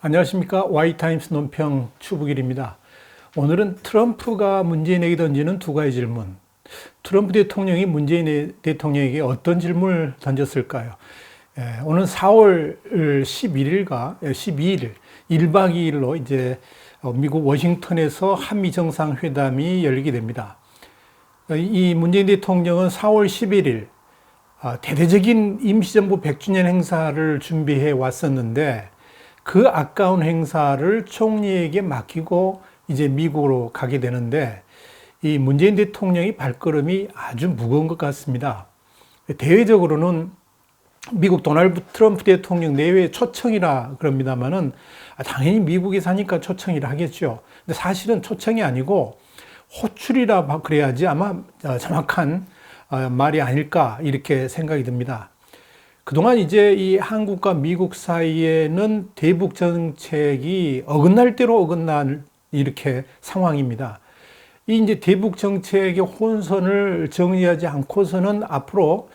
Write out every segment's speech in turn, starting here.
안녕하십니까. 와이타임스 논평 추북일입니다. 오늘은 트럼프가 문재인에게 던지는 두 가지 질문. 트럼프 대통령이 문재인 대통령에게 어떤 질문을 던졌을까요? 예, 오늘 4월 11일과 12일, 1박 2일로 이제 미국 워싱턴에서 한미 정상회담이 열리게 됩니다. 이 문재인 대통령은 4월 11일 아, 대대적인 임시정부 100주년 행사를 준비해 왔었는데 그 아까운 행사를 총리에게 맡기고 이제 미국으로 가게 되는데 이 문재인 대통령이 발걸음이 아주 무거운 것 같습니다. 대외적으로는 미국 도널드 트럼프 대통령 내외 초청이라 그럽니다만은 당연히 미국에 사니까 초청이라 하겠죠. 근데 사실은 초청이 아니고 호출이라 그래야지 아마 정확한 말이 아닐까 이렇게 생각이 듭니다. 그동안 이제 이 한국과 미국 사이에는 대북 정책이 어긋날 대로 어긋날 이렇게 상황입니다. 이 이제 대북 정책의 혼선을 정리하지 않고서는 앞으로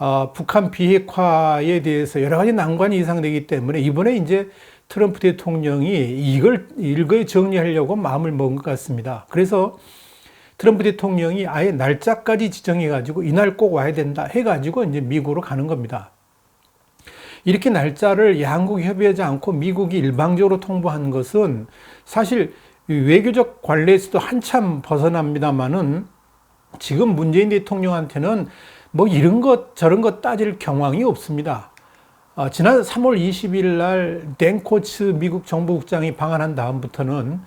어, 북한 비핵화에 대해서 여러 가지 난관이 예상되기 때문에 이번에 이제 트럼프 대통령이 이걸 일거에 정리하려고 마음을 먹은 것 같습니다. 그래서 트럼프 대통령이 아예 날짜까지 지정해 가지고 이날 꼭 와야 된다 해 가지고 이제 미국으로 가는 겁니다. 이렇게 날짜를 양국이 협의하지 않고 미국이 일방적으로 통보한 것은 사실 외교적 관례에서도 한참 벗어납니다만은 지금 문재인 대통령한테는 뭐 이런 것 저런 것 따질 경황이 없습니다. 어, 지난 3월 20일 날 댄코츠 미국 정부국장이 방한한 다음부터는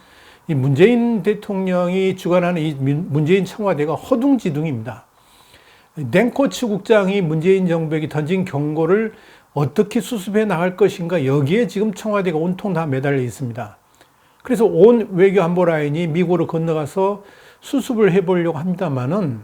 이 문재인 대통령이 주관하는 이 문재인 청와대가 허둥지둥입니다. 댄코츠 국장이 문재인 정부에게 던진 경고를 어떻게 수습해 나갈 것인가 여기에 지금 청와대가 온통 다 매달려 있습니다. 그래서 온 외교 안보 라인이 미국으로 건너가서 수습을 해보려고 합니다만은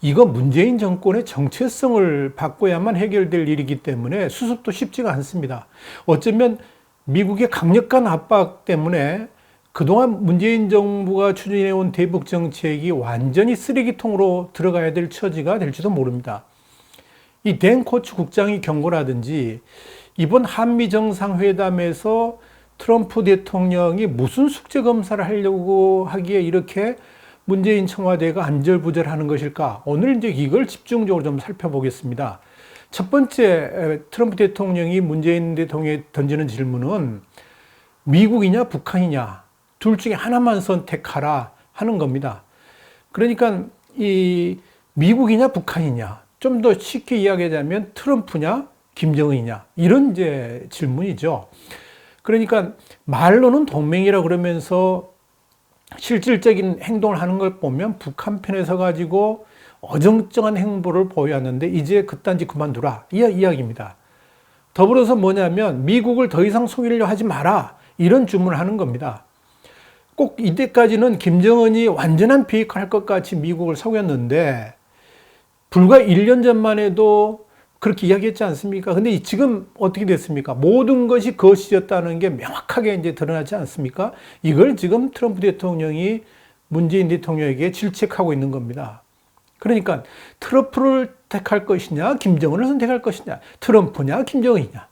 이거 문재인 정권의 정체성을 바꿔야만 해결될 일이기 때문에 수습도 쉽지가 않습니다. 어쩌면 미국의 강력한 압박 때문에 그동안 문재인 정부가 추진해온 대북 정책이 완전히 쓰레기통으로 들어가야 될 처지가 될지도 모릅니다. 이 댄 코츠 국장이 경고라든지 이번 한미 정상회담에서 트럼프 대통령이 무슨 숙제 검사를 하려고 하기에 이렇게 문재인 청와대가 안절부절하는 것일까? 오늘 이제 이걸 집중적으로 좀 살펴보겠습니다. 첫 번째 트럼프 대통령이 문재인 대통령에 던지는 질문은 미국이냐 북한이냐 둘 중에 하나만 선택하라 하는 겁니다. 그러니까 이 미국이냐 북한이냐 좀 더 쉽게 이야기하자면 트럼프냐 김정은이냐 이런 이제 질문이죠. 그러니까 말로는 동맹이라 그러면서 실질적인 행동을 하는 걸 보면 북한 편에 서 가지고 어정쩡한 행보를 보였는데 이제 그딴 짓 그만두라 이 이야기입니다. 더불어서 뭐냐면 미국을 더 이상 속이려 하지 마라 이런 주문을 하는 겁니다. 꼭 이때까지는 김정은이 완전한 비핵화할 것 같이 미국을 속였는데 불과 1년 전만 해도 그렇게 이야기했지 않습니까? 근데 지금 어떻게 됐습니까? 모든 것이 거짓이었다는 게 명확하게 이제 드러나지 않습니까? 이걸 지금 트럼프 대통령이 문재인 대통령에게 질책하고 있는 겁니다. 그러니까 트럼프를 택할 것이냐, 김정은을 선택할 것이냐, 트럼프냐, 김정은이냐.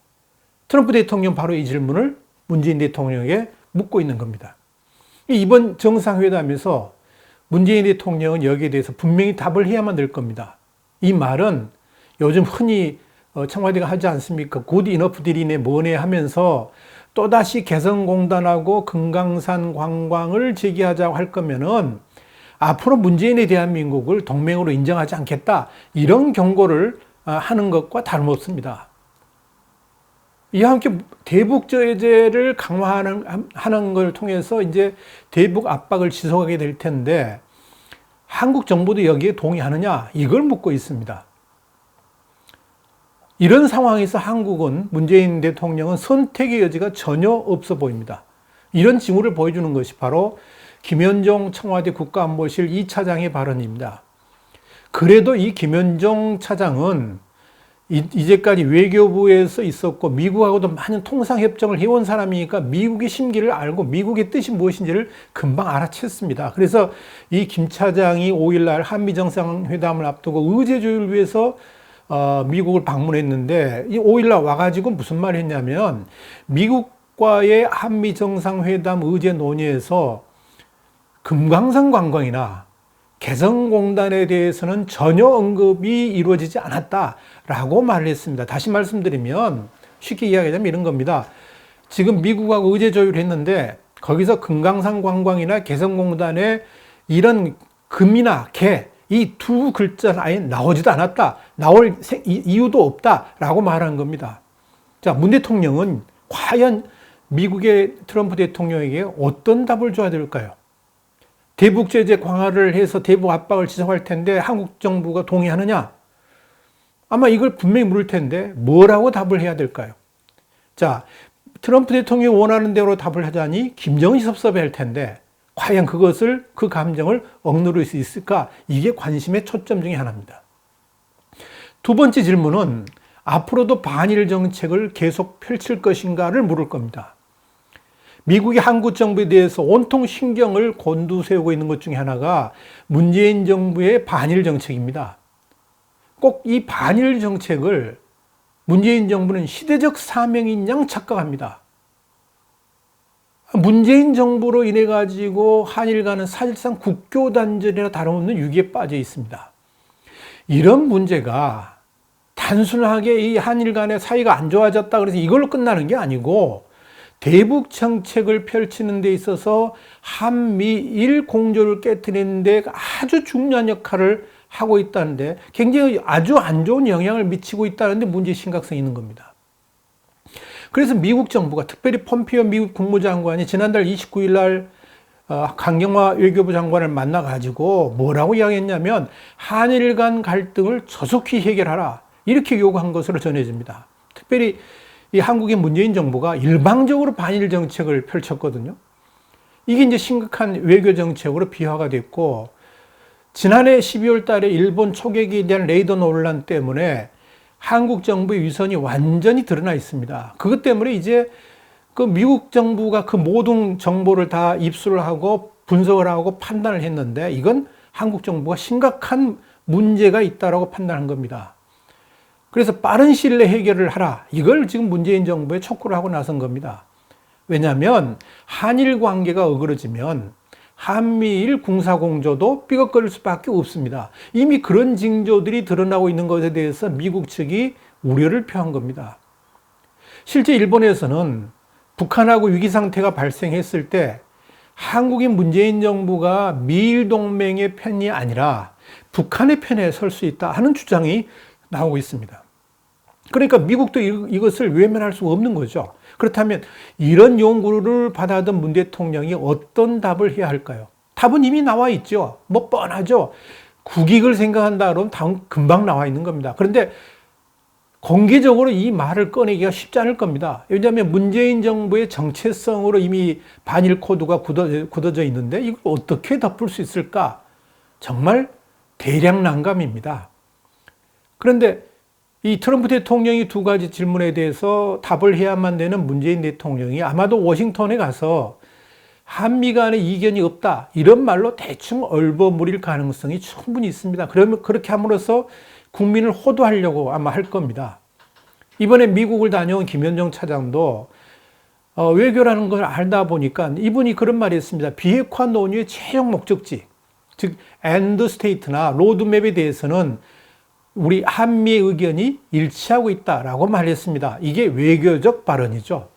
트럼프 대통령 바로 이 질문을 문재인 대통령에게 묻고 있는 겁니다. 이번 정상회담에서 문재인 대통령은 여기에 대해서 분명히 답을 해야만 될 겁니다. 이 말은 요즘 흔히 어, 청와대가 하지 않습니까? 굿 이너프 딜이네 뭐네 하면서 또다시 개성공단하고 금강산 관광을 재개하자고 할 거면은 앞으로 문재인의 대한민국을 동맹으로 인정하지 않겠다. 이런 경고를 아, 하는 것과 다름없습니다. 이와 함께 대북 제재를 강화하는 하는 걸 통해서 이제 대북 압박을 지속하게 될 텐데 한국 정부도 여기에 동의하느냐? 이걸 묻고 있습니다. 이런 상황에서 한국은 문재인 대통령은 선택의 여지가 전혀 없어 보입니다. 이런 징후를 보여주는 것이 바로 김현종 청와대 국가안보실 2차장의 발언입니다. 그래도 이 김현종 차장은 이제까지 외교부에서 있었고 미국하고도 많은 통상 협정을 해온 사람이니까 미국의 심기를 알고 미국의 뜻이 무엇인지를 금방 알아챘습니다. 그래서 이 김 차장이 5일날 한미 정상회담을 앞두고 의제 조율을 위해서 어, 미국을 방문했는데 이 5일날 와가지고 무슨 말을 했냐면 미국 미국과의 한미 정상회담 의제 논의에서 금강산 관광이나 개성공단에 대해서는 전혀 언급이 이루어지지 않았다라고 말을 했습니다. 다시 말씀드리면 쉽게 이야기하자면 이런 겁니다. 지금 미국하고 의제 조율을 했는데 거기서 금강산 관광이나 개성공단에 이런 금이나 개 이 두 글자는 아예 나오지도 않았다. 나올 이유도 없다라고 말한 겁니다. 자, 문 대통령은 과연 미국의 트럼프 대통령에게 어떤 답을 줘야 될까요? 대북 제재 강화를 해서 대북 압박을 지속할 텐데 한국 정부가 동의하느냐? 아마 이걸 분명히 물을 텐데 뭐라고 답을 해야 될까요? 자, 트럼프 대통령이 원하는 대로 답을 하자니 김정은이 섭섭해 할 텐데 과연 그것을 그 감정을 억누를 수 있을까? 이게 관심의 초점 중에 하나입니다. 두 번째 질문은 앞으로도 반일 정책을 계속 펼칠 것인가를 물을 겁니다. 미국이 한국 정부에 대해서 온통 신경을 곤두세우고 있는 것 중에 하나가 문재인 정부의 반일 정책입니다. 꼭 이 반일 정책을 문재인 정부는 시대적 사명인 양 착각합니다. 문재인 정부로 인해 가지고 한일 간은 사실상 국교 단절이나 다름없는 위기에 빠져 있습니다. 이런 문제가 단순하게 이 한일 간의 사이가 안 좋아졌다 그래서 이걸로 끝나는 게 아니고 대북 정책을 펼치는 데 있어서 한미일 공조를 깨뜨리는 데 아주 중요한 역할을 하고 있다는데 굉장히 아주 안 좋은 영향을 미치고 있다는데 문제 심각성이 있는 겁니다. 그래서 미국 정부가 특별히 폼피오 미국 국무장관이 지난달 29일 날 어, 강경화 외교부 장관을 만나 가지고 뭐라고 이야기했냐면 한일 간 갈등을 조속히 해결하라 이렇게 요구한 것으로 전해집니다. 특별히 이 한국의 문재인 정부가 일방적으로 반일 정책을 펼쳤거든요. 이게 이제 심각한 외교 정책으로 비화가 됐고 지난해 12월 달에 일본 초계기에 대한 레이더 논란 때문에 한국 정부의 위선이 완전히 드러나 있습니다. 그것 때문에 이제 그 미국 정부가 그 모든 정보를 다 입수를 하고 분석을 하고 판단을 했는데 이건 한국 정부가 심각한 문제가 있다라고 판단한 겁니다. 그래서 빠른 시일 내 해결을 하라. 이걸 지금 문재인 정부에 촉구를 하고 나선 겁니다. 왜냐하면 한일 관계가 어그러지면 한미일 군사공조도 삐걱거릴 수밖에 없습니다. 이미 그런 징조들이 드러나고 있는 것에 대해서 미국 측이 우려를 표한 겁니다. 실제 일본에서는 북한하고 위기 상태가 발생했을 때 한국인 문재인 정부가 미일 동맹의 편이 아니라 북한의 편에 설 수 있다 하는 주장이 나오고 있습니다. 그러니까 미국도 이것을 외면할 수 없는 거죠. 그렇다면 이런 요구를 받아든 문 대통령이 어떤 답을 해야 할까요? 답은 이미 나와 있죠. 뭐 뻔하죠. 국익을 생각한다 그러면 당 금방 나와 있는 겁니다. 그런데 공개적으로 이 말을 꺼내기가 쉽지 않을 겁니다. 왜냐하면 문재인 정부의 정체성으로 이미 반일 코드가 굳어져 있는데 이걸 어떻게 덮을 수 있을까? 정말 대량 난감입니다. 그런데 이 트럼프 대통령이 두 가지 질문에 대해서 답을 해야만 되는 문재인 대통령이 아마도 워싱턴에 가서 한미 간의 이견이 없다. 이런 말로 대충 얼버무릴 가능성이 충분히 있습니다. 그러면 그렇게 함으로써 국민을 호도하려고 아마 할 겁니다. 이번에 미국을 다녀온 김현정 차장도 어, 외교라는 걸 알다 보니까 이분이 그런 말이 있습니다. 비핵화 논의의 최종 목적지, 즉 엔드 스테이트나 로드맵에 대해서는 우리 한미의 의견이 일치하고 있다라고 말했습니다. 이게 외교적 발언이죠.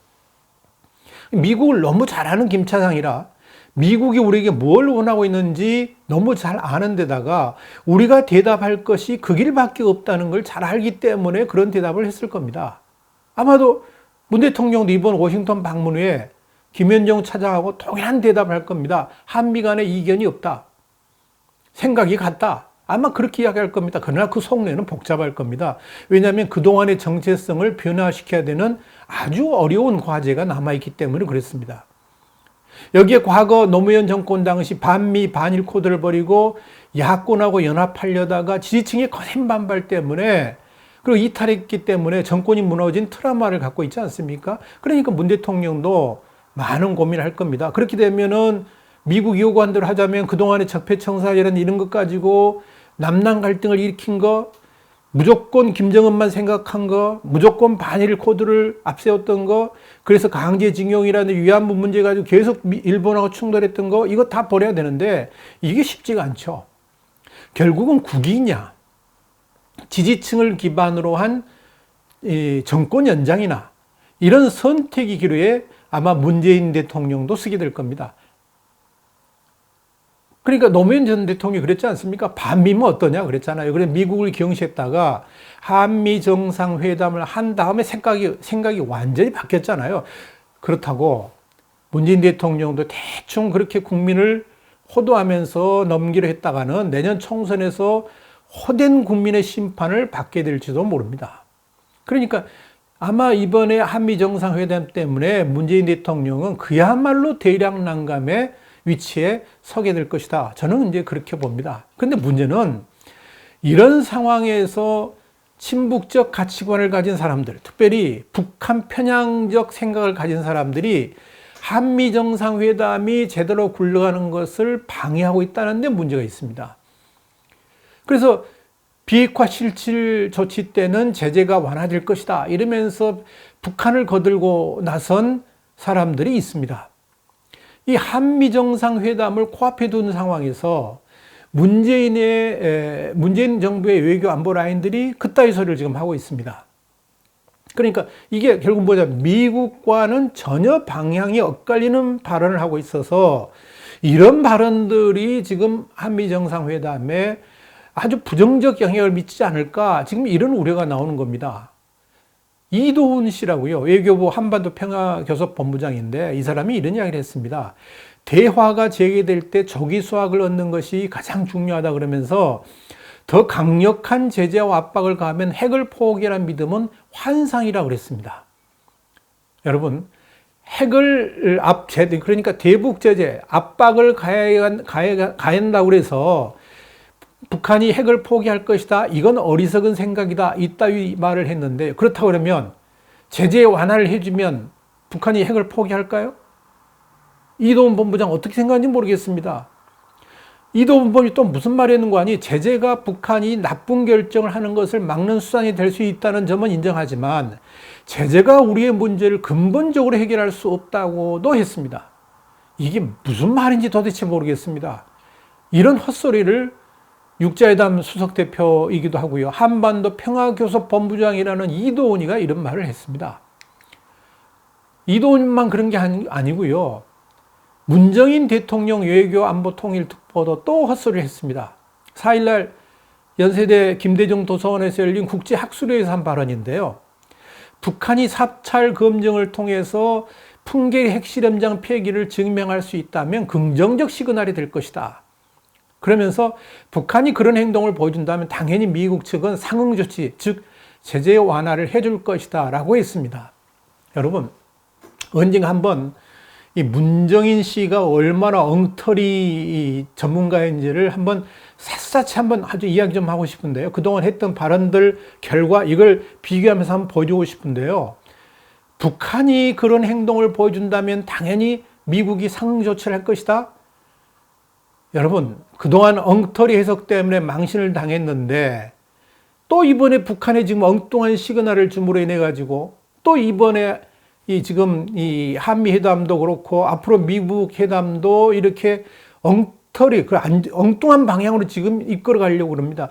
미국을 너무 잘 아는 김 차장이라 미국이 우리에게 뭘 원하고 있는지 너무 잘 아는 데다가 우리가 대답할 것이 그 길밖에 없다는 걸 잘 알기 때문에 그런 대답을 했을 겁니다. 아마도 문 대통령도 이번 워싱턴 방문 후에 김현정 차장하고 동일한 대답을 할 겁니다. 한미 간의 이견이 없다. 생각이 같다. 아마 그렇게 이야기할 겁니다. 그러나 그 속내는 복잡할 겁니다. 왜냐하면 그동안의 정체성을 변화시켜야 되는 아주 어려운 과제가 남아있기 때문에 그랬습니다. 여기에 과거 노무현 정권 당시 반미 반일 코드를 버리고 야권하고 연합하려다가 지지층의 거센 반발 때문에 그리고 이탈했기 때문에 정권이 무너진 트라우마를 갖고 있지 않습니까? 그러니까 문 대통령도 많은 고민을 할 겁니다. 그렇게 되면은 미국 요구한 대로 하자면 그동안의 적폐청사이라는 이런 것 가지고 남남 갈등을 일으킨 거 무조건 김정은만 생각한 거, 무조건 반일 코드를 앞세웠던 거, 그래서 강제징용이라는 위안부 문제 가지고 계속 미- 일본하고 충돌했던 거, 이거 다 버려야 되는데, 이게 쉽지가 않죠. 결국은 국익이냐, 지지층을 기반으로 한이 정권 연장이나 이런 선택의 기로에 아마 문재인 대통령도 쓰게 될 겁니다. 그러니까 노무현 전 대통령이 그랬지 않습니까? 반미면 어떠냐 그랬잖아요. 그래 미국을 경시했다가 한미 정상회담을 한 다음에 생각이 생각이 완전히 바뀌었잖아요. 그렇다고 문재인 대통령도 대충 그렇게 국민을 호도하면서 넘기려 했다가는 내년 총선에서 호된 국민의 심판을 받게 될지도 모릅니다. 그러니까 아마 이번에 한미 정상회담 때문에 문재인 대통령은 그야말로 대량 난감의 위치에 서게 될 것이다. 저는 이제 그렇게 봅니다. 근데 문제는 이런 상황에서 친북적 가치관을 가진 사람들, 특별히 북한 편향적 생각을 가진 사람들이 한미 정상회담이 제대로 굴러가는 것을 방해하고 있다는 데 문제가 있습니다. 그래서 비핵화 실질 조치 때는 제재가 완화될 것이다. 이러면서 북한을 거들고 나선 사람들이 있습니다. 이 한미 정상회담을 코앞에 둔 상황에서 문재인의 문재인 정부의 외교 안보 라인들이 그따위 소리를 지금 하고 있습니다. 그러니까 이게 결국 뭐냐 미국과는 전혀 방향이 엇갈리는 발언을 하고 있어서 이런 발언들이 지금 한미 정상회담에 아주 부정적 영향을 미치지 않을까 지금 이런 우려가 나오는 겁니다. 이도훈 씨라고요. 외교부 한반도 평화교섭 본부장인데 이 사람이 이런 이야기를 했습니다. 대화가 재개될 때 조기 수확을 얻는 것이 가장 중요하다 그러면서 더 강력한 제재와 압박을 가하면 핵을 포기라는 믿음은 환상이라고 그랬습니다. 여러분, 핵을 압, 그러니까 대북 제재, 압박을 가해야, 가해, 가한다고 그래서 북한이 핵을 포기할 것이다. 이건 어리석은 생각이다. 이따위 말을 했는데 그렇다고 그러면 제재 완화를 해주면 북한이 핵을 포기할까요? 이도훈 본부장 어떻게 생각하는지 모르겠습니다. 이도훈 본부장이 또 무슨 말을 했는 거 아니? 제재가 북한이 나쁜 결정을 하는 것을 막는 수단이 될 수 있다는 점은 인정하지만 제재가 우리의 문제를 근본적으로 해결할 수 없다고도 했습니다. 이게 무슨 말인지 도대체 모르겠습니다. 이런 헛소리를 육자회담 수석대표이기도 하고요. 한반도 평화교섭 본부장이라는 이도훈이가 이런 말을 했습니다. 이도훈만 그런 게 아니고요. 문정인 대통령 외교 안보 통일 특보도 또 헛소리를 했습니다. 4일날 연세대 김대중 도서관에서 열린 국제 학술회에서 한 발언인데요. 북한이 사찰 검증을 통해서 풍계 핵실험장 폐기를 증명할 수 있다면 긍정적 시그널이 될 것이다. 그러면서 북한이 그런 행동을 보여준다면 당연히 미국 측은 상응 조치, 즉 제재 완화를 해줄 것이다 라고 했습니다. 여러분, 언젠가 한번 이 문정인 씨가 얼마나 엉터리 전문가인지를 한번 샅샅이 한번 아주 이야기 좀 하고 싶은데요. 그동안 했던 발언들 결과 이걸 비교하면서 한번 보여주고 싶은데요. 북한이 그런 행동을 보여준다면 당연히 미국이 상응 조치를 할 것이다. 여러분, 그동안 엉터리 해석 때문에 망신을 당했는데 또 이번에 북한에 지금 엉뚱한 시그널을 줌으로 인해 가지고 또 이번에 이 지금 이 한미 회담도 그렇고 앞으로 미국 회담도 이렇게 엉터리 그 엉뚱한 방향으로 지금 이끌어 가려고 그럽니다.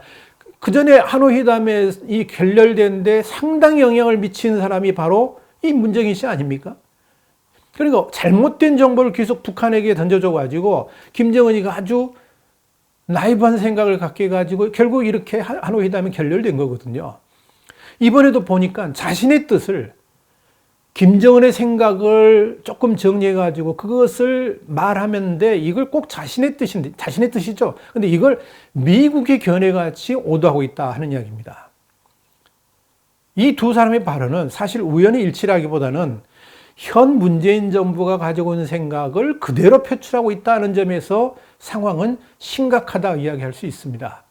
그 전에 한우 회담에 이 결렬된데 상당히 영향을 미친 사람이 바로 이 문정인 씨 아닙니까? 그러니까 잘못된 정보를 계속 북한에게 던져줘 가지고 김정은이가 아주 나이브한 생각을 갖게 해가지고 결국 이렇게 한우 회담이 결렬된 거거든요. 이번에도 보니까 자신의 뜻을 김정은의 생각을 조금 정리해 가지고 그것을 말하면데 이걸 꼭 자신의 뜻인데, 자신의 뜻이죠. 근데 이걸 미국의 견해 같이 오도하고 있다 하는 이야기입니다. 이 두 사람의 발언은 사실 우연의 일치라기보다는 현 문재인 정부가 가지고 있는 생각을 그대로 표출하고 있다는 점에서 상황은 심각하다 이야기할 수 있습니다.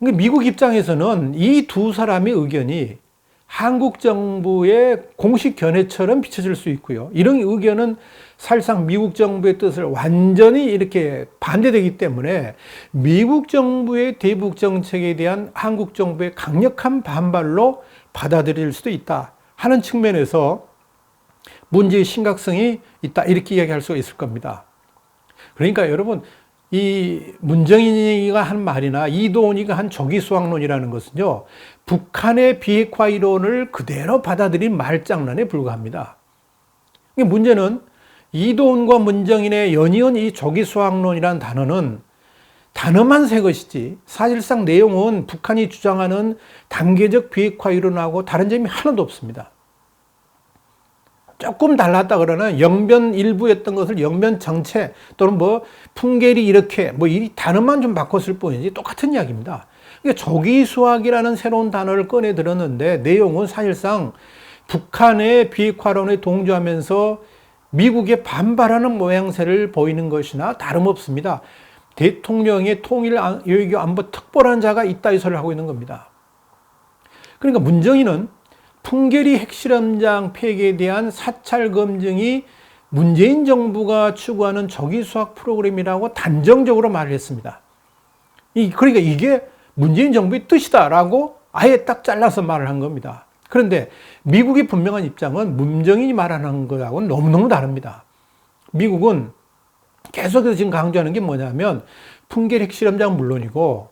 미국 입장에서는 이 두 사람의 의견이 한국 정부의 공식 견해처럼 비춰질 수 있고요. 이런 의견은 사실상 미국 정부의 뜻을 완전히 이렇게 반대되기 때문에 미국 정부의 대북 정책에 대한 한국 정부의 강력한 반발로 받아들일 수도 있다 하는 측면에서 문제의 심각성이 있다 이렇게 이야기할 수가 있을 겁니다. 그러니까 여러분 이 문정인이가 한 말이나 이도훈이가 한 조기 수학론이라는 것은요 북한의 비핵화 이론을 그대로 받아들인 말장난에 불과합니다. 문제는 이도훈과 문정인의 연이은 이 조기 수학론이라는 단어는 단어만 새 것이지 사실상 내용은 북한이 주장하는 단계적 비핵화 이론하고 다른 점이 하나도 없습니다. 조금 달랐다 그러나 영변 일부였던 것을 영변 정체 또는 뭐 풍계리 이렇게 뭐 이 단어만 좀 바꿨을 뿐이지 똑같은 이야기입니다. 그러니까 조기 수학이라는 새로운 단어를 꺼내 들었는데 내용은 사실상 북한의 비핵화론에 동조하면서 미국에 반발하는 모양새를 보이는 것이나 다름없습니다. 대통령의 통일 외교 안보 특보란 자가 있다 이 소리를 하고 있는 겁니다. 그러니까 문정인은 풍계리 핵실험장 폐기에 대한 사찰 검증이 문재인 정부가 추구하는 조기 수학 프로그램이라고 단정적으로 말을 했습니다. 이, 그러니까 이게 문재인 정부의 뜻이다라고 아예 딱 잘라서 말을 한 겁니다. 그런데 미국의 분명한 입장은 문정인이 말하는 것하고는 너무너무 다릅니다. 미국은 계속해서 지금 강조하는 게 뭐냐면 풍계 핵실험장 물론이고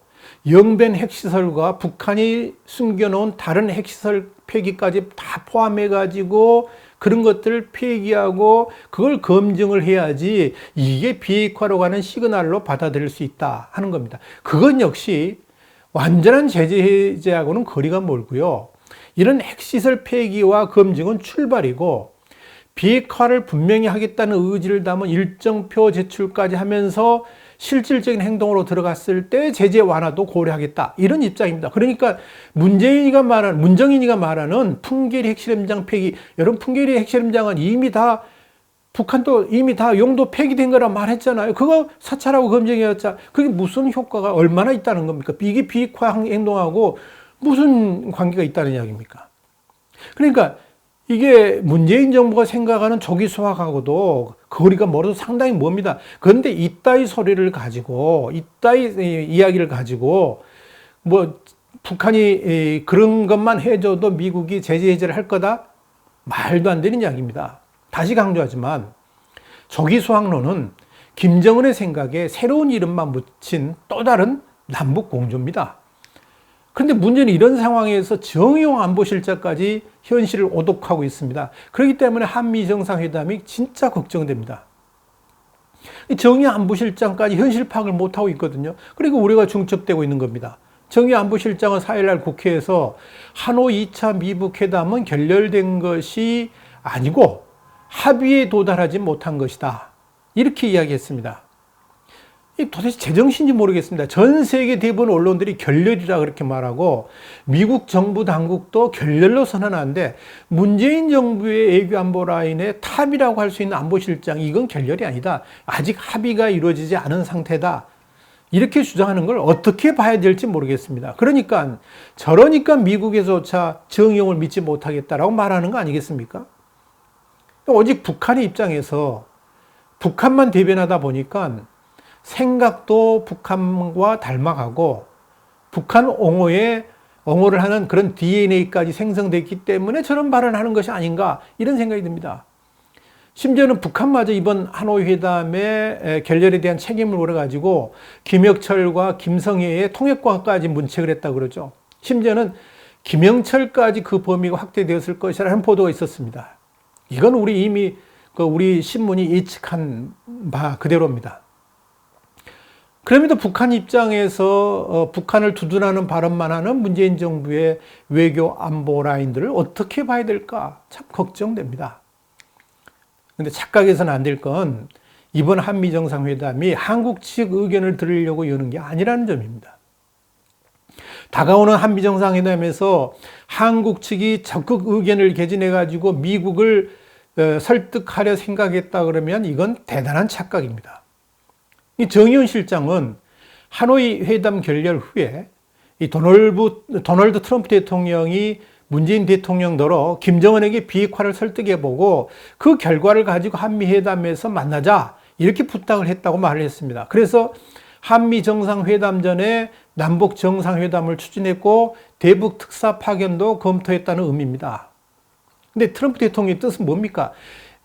영변 핵시설과 북한이 숨겨놓은 다른 핵시설 폐기까지 다 포함해 가지고 그런 것들을 폐기하고 그걸 검증을 해야지 이게 비핵화로 가는 시그널로 받아들일 수 있다 하는 겁니다. 그건 역시 완전한 제재 해제하고는 거리가 멀고요. 이런 핵시설 폐기와 검증은 출발이고 비핵화를 분명히 하겠다는 의지를 담은 일정표 제출까지 하면서 실질적인 행동으로 들어갔을 때 제재 완화도 고려하겠다. 이런 입장입니다. 그러니까 문재인이가 말하는, 문정인이가 말하는 풍계리 핵실험장 폐기, 여러분 풍계리 핵실험장은 이미 다 북한도 이미 다 용도 폐기된 거라 말했잖아요. 그거 사찰하고 검증해왔자 그게 무슨 효과가 얼마나 있다는 겁니까? 이게 비핵화 행동하고 무슨 관계가 있다는 이야기입니까? 그러니까 이게 문재인 정부가 생각하는 조기 수학하고도 거리가 멀어서 상당히 멉니다. 그런데 이따위 소리를 가지고, 이따위 이야기를 가지고, 뭐, 북한이 그런 것만 해줘도 미국이 제재 해제를 할 거다? 말도 안 되는 이야기입니다. 다시 강조하지만, 조기 수학론은 김정은의 생각에 새로운 이름만 묻힌 또 다른 남북 공조입니다. 그런데 문제는 이런 상황에서 정의용 안보실장까지 현실을 오독하고 있습니다. 그렇기 때문에 한미 정상회담이 진짜 걱정됩니다. 정의 안보실장까지 현실 파악을 못하고 있거든요. 그리고 우리가 중첩되고 있는 겁니다. 정의 안보실장은 4일날 국회에서 한호 2차 미북 회담은 결렬된 것이 아니고 합의에 도달하지 못한 것이다. 이렇게 이야기했습니다. 도대체 제정신인지 모르겠습니다. 전 세계 대부분 언론들이 결렬이라 그렇게 말하고 미국 정부 당국도 결렬로 선언하는데 문재인 정부의 애교 안보 라인의 탑이라고 할 수 있는 안보실장 이건 결렬이 아니다. 아직 합의가 이루어지지 않은 상태다. 이렇게 주장하는 걸 어떻게 봐야 될지 모르겠습니다. 그러니까 저러니까 미국에서차 정의용을 믿지 못하겠다라고 말하는 거 아니겠습니까? 오직 북한의 입장에서 북한만 대변하다 보니까 생각도 북한과 닮아가고 북한 옹호에 옹호를 하는 그런 DNA까지 생성됐기 때문에 저런 발언을 하는 것이 아닌가 이런 생각이 듭니다. 심지어는 북한마저 이번 하노이 회담의 결렬에 대한 책임을 물어가지고 김혁철과 김성애의 통역과까지 문책을 했다고 그러죠. 심지어는 김영철까지 그 범위가 확대되었을 것이라는 보도가 있었습니다. 이건 우리 이미 그 우리 신문이 예측한 바 그대로입니다. 그럼에도 북한 입장에서 어, 북한을 두둔하는 발언만 하는 문재인 정부의 외교 안보 라인들을 어떻게 봐야 될까 참 걱정됩니다. 근데 착각해서는 안 될 건 이번 한미 정상회담이 한국 측 의견을 들으려고 여는 게 아니라는 점입니다. 다가오는 한미 정상회담에서 한국 측이 적극 의견을 개진해 가지고 미국을 어, 설득하려 생각했다 그러면 이건 대단한 착각입니다. 이 정의원 실장은 하노이 회담 결렬 후에 이 도널드, 도널드 트럼프 대통령이 문재인 대통령더러 김정은에게 비핵화를 설득해보고 그 결과를 가지고 한미회담에서 만나자 이렇게 부탁을 했다고 말을 했습니다. 그래서 한미 정상회담 전에 남북 정상회담을 추진했고 대북 특사 파견도 검토했다는 의미입니다. 근데 트럼프 대통령의 뜻은 뭡니까?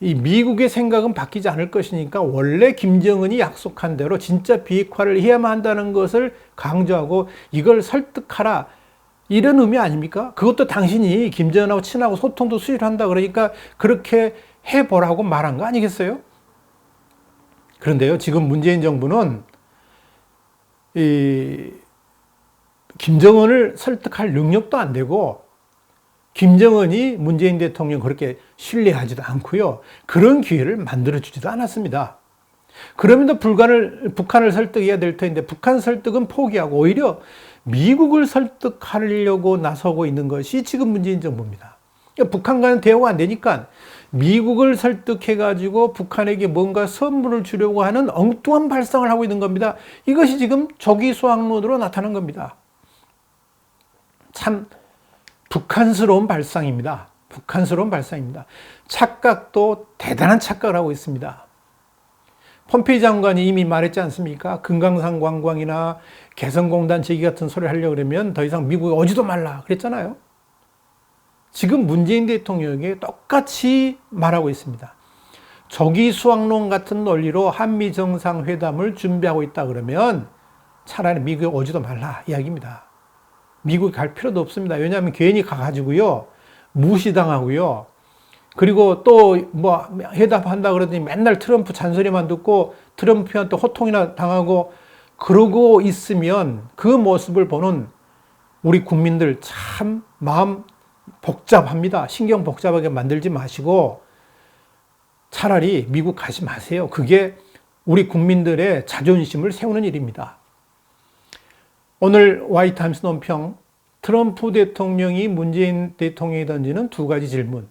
이 미국의 생각은 바뀌지 않을 것이니까 원래 김정은이 약속한 대로 진짜 비핵화를 해야만 한다는 것을 강조하고 이걸 설득하라. 이런 의미 아닙니까? 그것도 당신이 김정은하고 친하고 소통도 수일한다 그러니까 그렇게 해보라고 말한 거 아니겠어요? 그런데요, 지금 문재인 정부는 이 김정은을 설득할 능력도 안 되고 김정은이 문재인 대통령 그렇게 신뢰하지도 않고요. 그런 기회를 만들어주지도 않았습니다. 그럼에도 불간을, 북한을 설득해야 될 텐데 북한 설득은 포기하고 오히려 미국을 설득하려고 나서고 있는 것이 지금 문재인 정부입니다. 그러니까 북한과는 대화가 안 되니까 미국을 설득해가지고 북한에게 뭔가 선물을 주려고 하는 엉뚱한 발상을 하고 있는 겁니다. 이것이 지금 조기 수학론으로 나타난 겁니다. 참 북한스러운 발상입니다. 북한스러운 발상입니다. 착각도 대단한 착각을 하고 있습니다. 폼페이 장관이 이미 말했지 않습니까? 금강산 관광이나 개성공단 제기 같은 소리 하려고 그러면 더 이상 미국에 오지도 말라 그랬잖아요. 지금 문재인 대통령에게 똑같이 말하고 있습니다. 조기 수학론 같은 논리로 한미 정상회담을 준비하고 있다 그러면 차라리 미국에 오지도 말라 이야기입니다. 미국 갈 필요도 없습니다. 왜냐하면 괜히 가가지고요. 무시당하고요. 그리고 또뭐 회담한다 그러더니 맨날 트럼프 잔소리만 듣고 트럼프한테 호통이나 당하고 그러고 있으면 그 모습을 보는 우리 국민들 참 마음 복잡합니다. 신경 복잡하게 만들지 마시고 차라리 미국 가지 마세요. 그게 우리 국민들의 자존심을 세우는 일입니다. 오늘 와이타임스 논평 트럼프 대통령이 문재인 대통령이 던지는 두 가지 질문.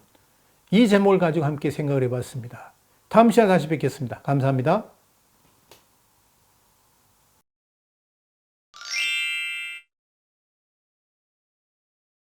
이 제목을 가지고 함께 생각을 해봤습니다. 다음 시간에 다시 뵙겠습니다. 감사합니다.